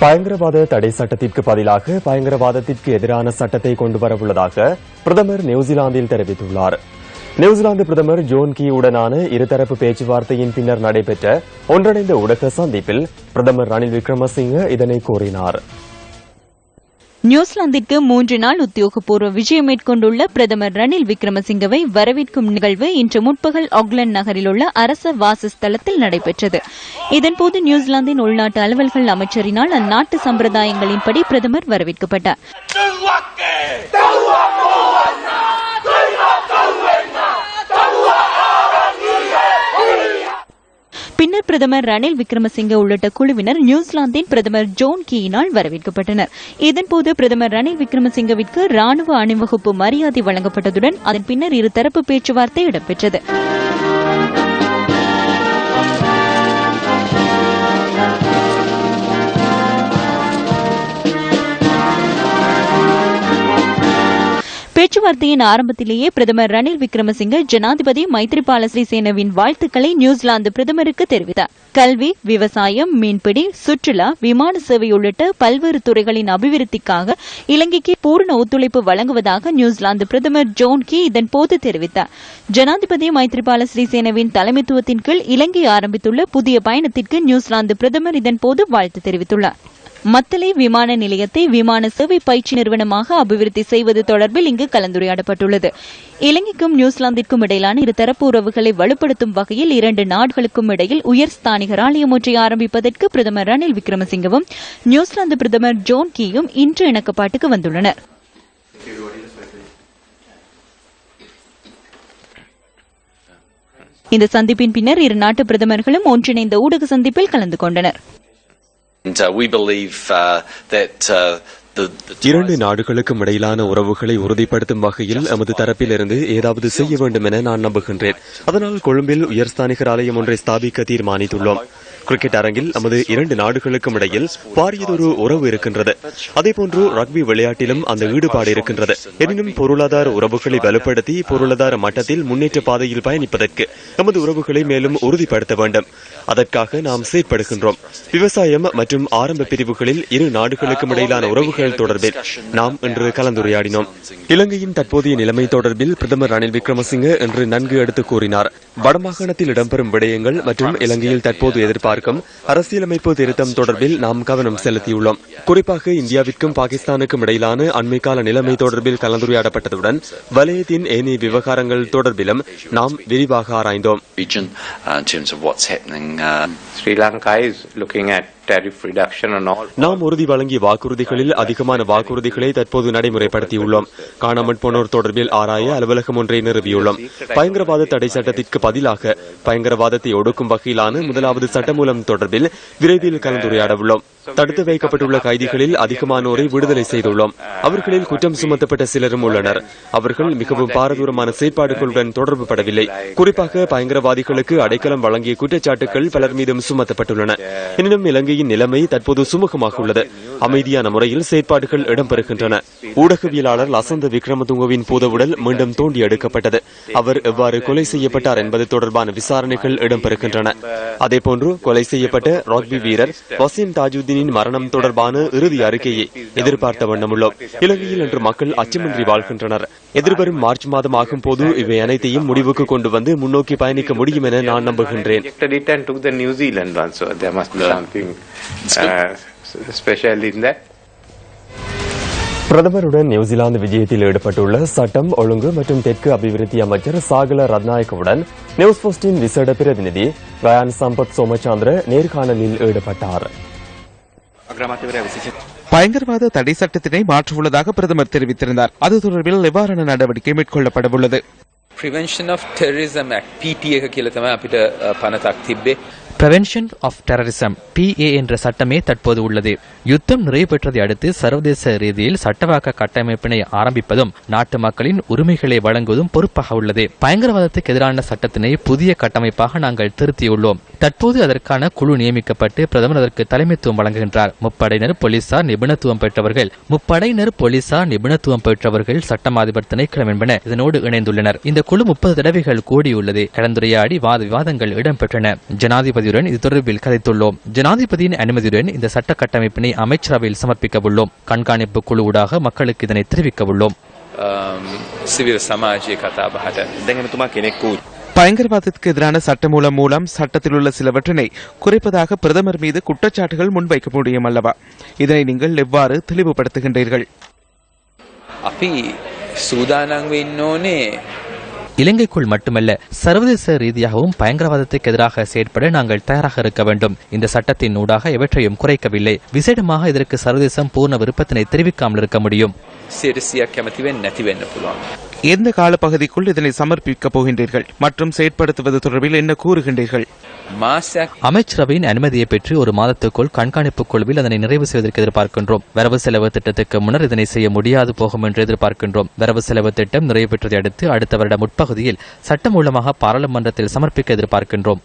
பயங்கரவாத தடை சட்டத்திற்கு பதிலாக பயங்கரவாதத்திற்கு எதிரான சட்டத்தை கொண்டு வரவுள்ளதாக பிரதமர் நியூசிலாந்தில் தெரிவித்துள்ளார். நியூசிலாந்து பிரதமர் ஜோன் கீ உடனான இருதரப்பு பேச்சுவார்த்தையின் பின்னர் நடைபெற்ற ஒன்றிணைந்த ஊடக சந்திப்பில் பிரதமர் ரணில் விக்ரமசிங்க இதனை கூறினாா் நியூசிலாந்திற்கு மூன்று நாள் உத்தியோகபூர்வ விஜயம் மேற்கொண்டுள்ள பிரதமர் ரணில் விக்ரமசிங்கவை வரவேற்கும் நிகழ்வு இன்று முற்பகல் ஆக்லாந்து நகரில் உள்ள அரச வாசஸ்தலத்தில் நடைபெற்றது. இதன்போது நியூசிலாந்தின் உள்நாட்டு அலுவல்கள் அமைச்சரினால் அந்நாட்டு சம்பிரதாயங்களின்படி பிரதமர் வரவேற்கப்பட்டார். பின்னர் பிரதமர் ரணில் விக்ரமசிங்கே உள்ளிட்ட குழுவினர் நியூசிலாந்தின் பிரதமர் ஜோன் கீயினால் வரவேற்கப்பட்டனர். இதன்போது பிரதமர் ரணில் விக்ரமசிங்கவிற்கு ராணுவ அணிவகுப்பு மரியாதை வழங்கப்பட்டதுடன் அதன் பின்னர் இருதரப்பு பேச்சுவார்த்தை இடம்பெற்றது. பேச்சுவார்த்தையின் ஆரம்பத்திலேயே பிரதமர் ரணில் விக்ரமசிங்க ஜனாதிபதி மைத்ரிபால சிறிசேனவின் வாழ்த்துக்களை நியூசிலாந்து பிரதமருக்கு தெரிவித்தார். கல்வி விவசாயம் மீன்பிடி சுற்றுலா விமான சேவை உள்ளிட்ட பல்வேறு துறைகளின் அபிவிருத்திக்காக இலங்கைக்கு பூர்ண ஒத்துழைப்பு வழங்குவதாக நியூசிலாந்து பிரதமர் ஜோன் கி இதன்போது தெரிவித்தார். ஜனாதிபதி மைத்ரிபால சிறிசேனவின் தலைமைத்துவத்தின் கீழ் இலங்கை ஆரம்பித்துள்ள புதிய பயணத்திற்கு நியூசிலாந்து பிரதமர் இதன்போது வாழ்த்து தெரிவித்துள்ளார். மத்தளை விமான நிலையத்தை விமான சேவை பயிற்சி நிறுவனமாக அபிவிருத்தி செய்வது தொடர்பில் இங்கு கலந்துரையாடப்பட்டுள்ளது. இலங்கைக்கும் நியூசிலாந்திற்கும் இடையிலான இருதரப்பு உறவுகளை வலுப்படுத்தும் வகையில் இரண்டு நாடுகளுக்கும் இடையில் உயர் ஸ்தானிகர் ஆலயம் ஒன்றை ஆரம்பிப்பதற்கு பிரதமர் ரணில் விக்ரமசிங்கவும் நியூசிலாந்து பிரதமர் ஜோன் கீயும் இன்று இணக்கப்பாட்டுக்கு வந்துள்ளனர். இந்த சந்திப்பின் பின்னர் இரு நாட்டு பிரதமர்களும் ஒன்றிணைந்த ஊடக சந்திப்பில் கலந்து கொண்டனர். இரண்டு நாடுகளுக்கும் இடையிலான உறவுகளை உறுதிப்படுத்தும் வகையில் எமது தரப்பிலிருந்து ஏதாவது செய்ய வேண்டும் என நான் நம்புகின்றேன். அதனால் கொழும்பில் உயர்ஸ்தானிகர் ஆலயம் ஒன்றை ஸ்தாபிக்க தீர்மானித்துள்ளோம். கிரிக்கெட் அரங்கில் நமது இரண்டு நாடுகளுக்கும் இடையில் பாரியதொரு உறவு இருக்கின்றது. அதேபோன்று ரக்பி விளையாட்டிலும் அந்த ஈடுபாடு இருக்கின்றது. எனினும் பொருளாதார உறவுகளை வலுப்படுத்தி பொருளாதார மட்டத்தில் முன்னேற்ற பாதையில் பயணிப்பதற்கு நமது உறவுகளை மேலும் உறுதிப்படுத்த வேண்டும். அதற்காக நாம் செயற்படுகின்றோம். விவசாயம் மற்றும் ஆரம்ப பிரிவுகளில் இரு நாடுகளுக்கும் இடையிலான உறவுகள் தொடர்பில் நாம் இன்று கலந்துரையாடினோம். இலங்கையின் தற்போதைய நிலைமை தொடர்பில் பிரதமர் ரணில் விக்ரமசிங்க இன்று நன்கு எடுத்து கூறினார். வடமாகாணத்தில் இடம்பெறும் விடயங்கள் மற்றும் இலங்கையில் தற்போது எதிர்பார்க்கும் அரசியலமைப்பு திருத்தம் தொடர்பில் நாம் கவனம் செலுத்தியுள்ளோம். குறிப்பாக இந்தியாவிற்கும் பாகிஸ்தானுக்கும் இடையிலான அண்மைக்கால நிலைமை தொடர்பில் கலந்துரையாடப்பட்டதுடன் வலயத்தின் ஏனைய விவகாரங்கள் தொடர்பிலும் நாம் விரிவாக ஆராய்ந்தோம். Uh, Sri Lanka is looking at நாம் உறுதி வழங்கிய வாக்குறுதிகளில் அதிகமான வாக்குறுதிகளை தற்போது நடைமுறைப்படுத்தியுள்ளோம். காணாமல் போனோர் தொடர்பில் ஆராய அலுவலகம் ஒன்றை நிறுவியுள்ளோம். பயங்கரவாத தடை சட்டத்திற்கு பதிலாக பயங்கரவாதத்தை ஒடுக்கும் வகையிலான முதலாவது சட்டமூலம் தொடர்பில் விரைவில் கலந்துரையாட உள்ளோம் தடுத்து வைக்கப்பட்டுள்ள கைதிகளில் அதிகமானோரை விடுதலை செய்துள்ளோம். அவர்களில் குற்றம் சுமத்தப்பட்ட சிலரும் உள்ளனர். அவர்கள் மிகவும் பாரதூரமான செயற்பாடுகளுடன் தொடர்பு படவில்லை. குறிப்பாக பயங்கரவாதிகளுக்கு அடைக்கலம் வழங்கிய குற்றச்சாட்டுகள் பலர் மீதும் சுமத்தப்பட்டுள்ளன. எனினும் இலங்கை நிலைமை தற்போது சுமூகமாக உள்ளது. அமைதியான முறையில் செயற்பாடுகள் இடம்பெறுகின்றன. ஊடகவியலாளர் லசந்த விக்ரமதுங்கவின் பூதவுடல் மீண்டும் தோண்டி எடுக்கப்பட்டது. அவர் எவ்வாறு கொலை செய்யப்பட்டார் என்பது தொடர்பான விசாரணைகள் இடம்பெறுகின்றன. அதேபோன்று கொலை செய்யப்பட்ட ராக்பி வீரர் வசீம் தாஜுதீனின் மரணம் தொடர்பான இறுதி அறிக்கையை எதிர்பார்த்த வண்ணமுள்ளோம் இலங்கையில் இன்று மக்கள் அச்சமின்றி வாழ்கின்றனர். எதிர்வரும் மார்ச் மாதம் ஆகும் போது இவை அனைத்தையும் முடிவுக்கு கொண்டு வந்து முன்னோக்கி பயணிக்க முடியும் என நான் நம்புகின்றேன். Rejected it and took the New Zealand one, so there must be something uh, special in that. பிரதமருடன் நியூசிலாந்து விஜயத்தில் ஈடுபட்டுள்ள சட்டம் ஒழுங்கு மற்றும் தெற்கு அபிவிருத்தி அமைச்சர் சாகல ரத்நாயக்கவுடன் நியூஸ் போஸ்டின் விசேட பிரதிநிதி கயான் சம்பத் சோமச்சந்திர நேர்காணலில் ஈடுபட்டார் பயங்கரவாத தடை சட்டத்தினை மாற்றவுள்ளதாக பிரதமர் தெரிவித்திருந்தார் அது தொடர்பில் நிவாரண நடவடிக்கை மேற்கொள்ளப்பட உள்ளது Prevention of Terrorism Act PTA එක කියලා තමයි අපිට අ, පනතක් තිබ්බේ. பிரவென்ஷன் ஆஃப் டெரரிசம் பிஏ என்ற சட்டமே தற்போது உள்ளது. யுத்தம் நிறைவு பெற்றதை அடுத்து சர்வதேச ரீதியில் சட்டவாக்க கட்டமைப்பினை ஆரம்பிப்பதும் நாட்டு மக்களின் உரிமைகளை வழங்குவதும் பொறுப்பாக உள்ளது. பயங்கரவாதத்துக்கு எதிரான சட்டத்தினை புதிய கட்டமைப்பாக நாங்கள் திருத்தியுள்ளோம். தற்போது அதற்கான குழு நியமிக்கப்பட்டு பிரதமர் அதற்கு தலைமைத்துவம் வழங்குகின்றார். முப்படையினர் போலீசார் நிபுணத்துவம் பெற்றவர்கள். முப்படையினர் போலீசார் நிபுணத்துவம் பெற்றவர்கள் சட்டமாதிபர் திணைக்களம் என்பன இதனோடு இணைந்துள்ளனர். இந்த குழு முப்பது தடவைகள் கூடியுள்ளது. கலந்துரையாடி வாத விவாதங்கள் இடம்பெற்றன. ஜனாதிபதி அனுமதியுடன் இது தொடர்பில் கதைத்துள்ளோம். ஜனாதிபதியின் அனுமதியுடன் இந்த சட்ட கட்டமைப்பினை அமைச்சரவையில் சமர்ப்பிக்க உள்ளோம் கண்காணிப்பு குழுவூடாக மக்களுக்கு இதனை தெரிவிக்க உள்ளோம் um, பயங்கரவாதத்துக்கு எதிரான சட்டமூலம் மூலம் சட்டத்தில் உள்ள சிலவற்றினை குறைப்பதாக பிரதமர் மீது குற்றச்சாட்டுகள் முன்வைக்க முடியும் அல்லவா? இதனை நீங்கள் எவ்வாறு தெளிவுபடுத்துகின்றீர்கள்? அப்படி சூதானங்க இலங்கைக்குள் மட்டுமல்ல சர்வதேச ரீதியாகவும் பயங்கரவாதத்துக்கு எதிராக செயற்பட நாங்கள் தயாராக இருக்க வேண்டும். இந்த சட்டத்தின் ஊடாக எவற்றையும் குறைக்கவில்லை. விசேடமாக இதற்கு சர்வதேசம் பூர்ண விருப்பத்தினை தெரிவிக்காமல் இருக்க முடியும். எந்த காலப்பகுதிக்குள் இதனை சமர்ப்பிக்கப் போகின்றீர்கள்? மற்றும் செயற்படுத்துவது தொடர்பில் என்ன கூறுகின்றீர்கள்? அமைச்சரவையின் அனுமதியை பெற்று ஒரு மாதத்துக்குள் கண்காணிப்பு குழுவில் அதனை நிறைவு செய்வதற்கு எதிர்பார்க்கின்றோம். வரவு செலவு திட்டத்துக்கு முன்னர் இதனை செய்ய முடியாது போகும் என்று எதிர்பார்க்கின்றோம். வரவு செலவு திட்டம் நிறைவு பெற்றதை அடுத்து அடுத்த வருட முற்பகுதியில் சட்டமூலமாக பாராளுமன்றத்தில் சமர்ப்பிக்க எதிர்பார்க்கின்றோம்.